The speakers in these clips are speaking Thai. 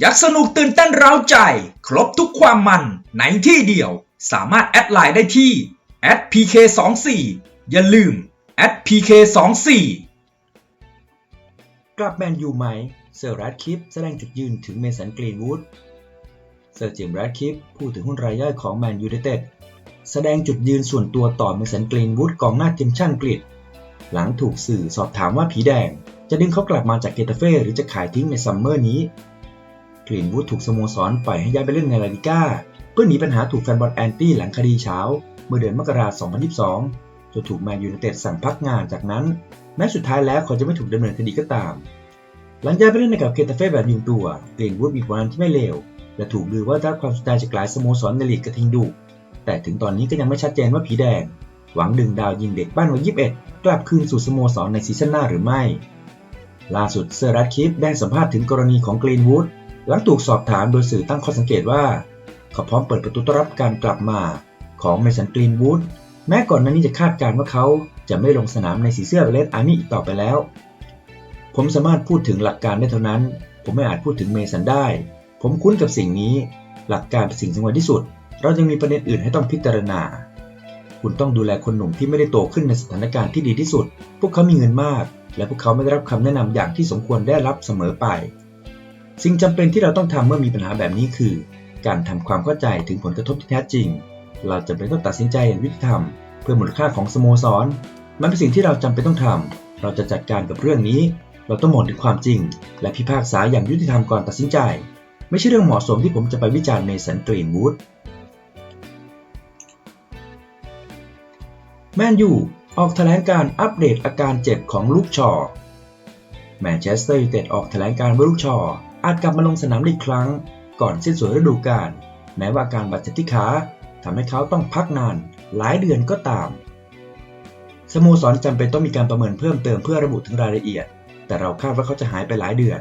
อยากสนุกตื่นเต้นเร้าใจ ครบทุกความมันในที่เดียว สามารถแอดไลน์ได้ที่ @pk24 อย่าลืม @pk24 กลับแมนยูไหม เซอร์รัดคลิปแสดงจุดยืนถึงเมสันกรีนวูดเซอร์จิมรัดคลิปผู้ถือหุ้นรายย่อยของแมนยูไนเต็ดแสดงจุดยืนส่วนตัวต่อเมสันกรีนวูดกองหน้าทีมชาติอังกฤษ หลังถูกสื่อสอบถามว่าผีแดง จะดึงเขากลับมาจากเกตาเฟ่หรือจะขายทิ้งในซัมเมอร์นี้ รีนวูดถูกสโมสรปล่อยให้ย้ายไปเล่นในลาลิก้า เพื่อหนีปัญหาถูกแฟนบอลแอนตี้หลังคดีเช้า เมื่อเดือนมกราคม 2022 จนถูกแมนยูไนเต็ดสั่งพักงานจากนั้น แม้สุดท้ายแล้วเขาจะไม่ถูกดำเนินคดีก็ตาม หลังย้ายไปเล่นในกับเกตาเฟ่แบบยืมตัวกรีนวูดมีผลงานที่ไม่เลวและถูกลือว่าได้รับความสนใจจากหลายสโมสรในลีกกระทิงดุแต่ถึงตอนนี้ก็ยังไม่ชัดเจนว่าผีแดง หวังดึงดาวยิงเด็กบ้านวัย 21 กลับคืนสู่สโมสรในซีซั่นหน้าหรือไม่ ล่าสุดเซอร์รัตคิฟได้สัมภาษณ์ถึงกรณีของกรีนวูด หลังถูกสอบถามโดยสื่อตั้งข้อสังเกตว่า เขาพร้อมเปิดประตูต้อนรับการกลับมาของเมสันกรีนวูดแม้ก่อนหน้านี้จะคาดการณ์ว่าเขาจะไม่ลงสนามในสีเสื้อเลดอาร์มี่อีกต่อไปแล้ว ผมสามารถพูดถึงหลักการได้เท่านั้น ผมไม่อาจพูดถึงเมสันได้ ผมคุ้นกับสิ่งนี้ หลักการเป็นสิ่งสำคัญที่สุด เรายังมีประเด็นอื่นให้ต้องพิจารณา คุณต้องดูแลคนหนุ่มที่ไม่ได้โตขึ้นในสถานการณ์ที่ดีที่สุด พวกเขามีเงินมาก และพวกเขาไม่ได้รับคำแนะนำอย่างที่สมควรได้รับเสมอไป สิ่งจำเป็นที่เราต้องทำเมื่อมีปัญหาแบบนี้คือ การทำความเข้าใจถึงผลกระทบที่แท้จริง เราจำเป็นต้องตัดสินใจอย่างยุติธรรม เพื่อมูลค่าของสโมสร มันเป็นสิ่งที่เราจำเป็นต้องทำเราจะจัดการกับเรื่องนี้ เราต้องมองถึงความจริง และพิพากษาอย่างยุติธรรมก่อนตัดสินใจ ไม่ใช่เรื่องเหมาะสมที่ผมจะไปวิจารณ์เมสันกรีนวูดแมนยูออกแถลงการอัปเดตอาการเจ็บของลูกชอ แมนเชสเตอร์ยูไนเต็ดออกแถลงการว่าลูกชอ อาจกลับมาลงสนามอีกครั้ง ก่อนสิ้นสุดฤดูกาลแม้ว่าการบาดเจ็บที่ขาทำให้เขาต้องพักนานหลายเดือนก็ตาม สโมสรจำเป็นต้องมีการประเมินเพิ่มเติมเพื่อระบุถึงรายละเอียด แต่เราคาดว่าเขาจะหายไปหลายเดือน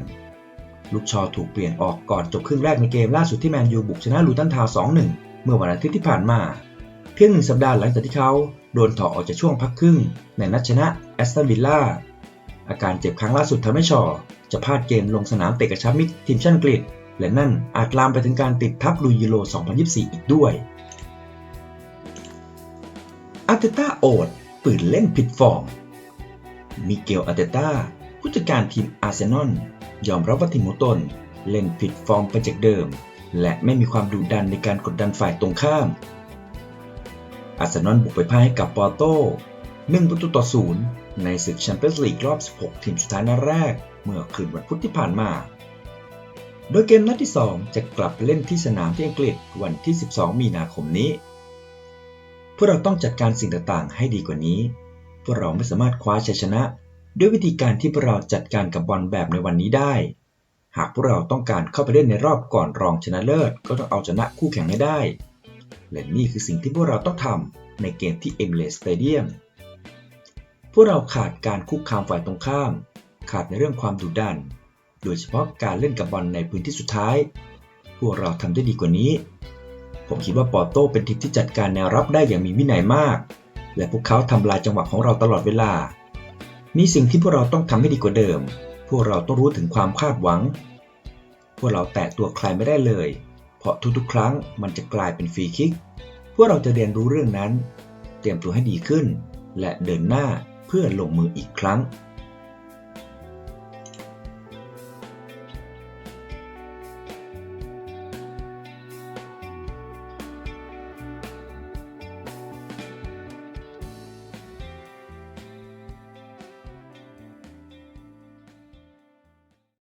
ลูกชอถูกเปลี่ยนออกก่อนจบครึ่งแรกในเกมล่าสุดที่แมนยูบุกชนะลูตันทาวน์2-1 เมื่อวันอาทิตย์ที่ผ่านมา เพียงหนึ่งสัปดาห์หลังจากที่เขาโดนถอดออกจากช่วงพักครึ่งในนัดชนะแอสตันวิลล่า อาการเจ็บครั้งล่าสุดทำให้ชอ จะพลาดเกมลงสนามเตะกับชามิกทีมชาติอังกฤษ และนั่นอาจลามไปถึงการติดทับลุยยูโร 2024 อีกด้วยอาร์เตต้าโอดปืนเล่นผิดฟอร์ม มิเกลอาร์เตต้าผู้จัดการทีมอาร์เซนอลยอมรับว่าทีมของตนเล่นผิดฟอร์มไปจากเดิม และไม่มีความดุดันในการกดดันฝ่ายตรงข้ามอาร์เซนอลบุกไปพ่ายให้กับปอร์โต 1 ประตูต่อศูนย์ในศึกแชมเปี้ยนส์ลีกรอบ 16 ทีมสุดท้ายนัดแรก เมื่อคืนวันพุธที่ผ่านมา โดยเกมนัดที่ 2 จะกลับเล่นที่สนามที่อังกฤษวันที่ 12 มีนาคมนี้ พวกเราต้องจัดการสิ่งต่างๆ ให้ดีกว่านี้ พวกเราไม่สามารถคว้าชัยชนะ ด้วยวิธีการที่พวกเราจัดการกับบอลแบบในวันนี้ได้ หากพวกเราต้องการเข้าไปเล่นในรอบก่อนรองชนะเลิศ ก็ต้องเอาชนะคู่แข่งให้ได้ และนี่คือสิ่งที่พวกเราต้องทำในเกมที่เอมิเรสสเตเดียม พวกเราขาดการคุกคามฝ่ายตรงข้าม ขาดในเรื่องความดุดัน โดยเฉพาะการเล่นกับบอลในพื้นที่สุดท้าย พวกเราทำได้ดีกว่านี้ ผมคิดว่าปอร์โต้เป็นทีมที่จัดการแนวรับได้อย่างมีวินัยมาก และพวกเขาทำลายจังหวะของเราตลอดเวลามีสิ่งที่พวกเราต้องทำให้ดีกว่าเดิม พวกเราต้องรู้ถึงความคาดหวัง พวกเราแตะตัวใครไม่ได้เลย เพราะทุกๆ ครั้งมันจะกลายเป็นฟรีคิก พวกเราจะเรียนรู้เรื่องนั้น เตรียมตัวให้ดีขึ้น และเดินหน้า พื่อลงมืออีกครั้ง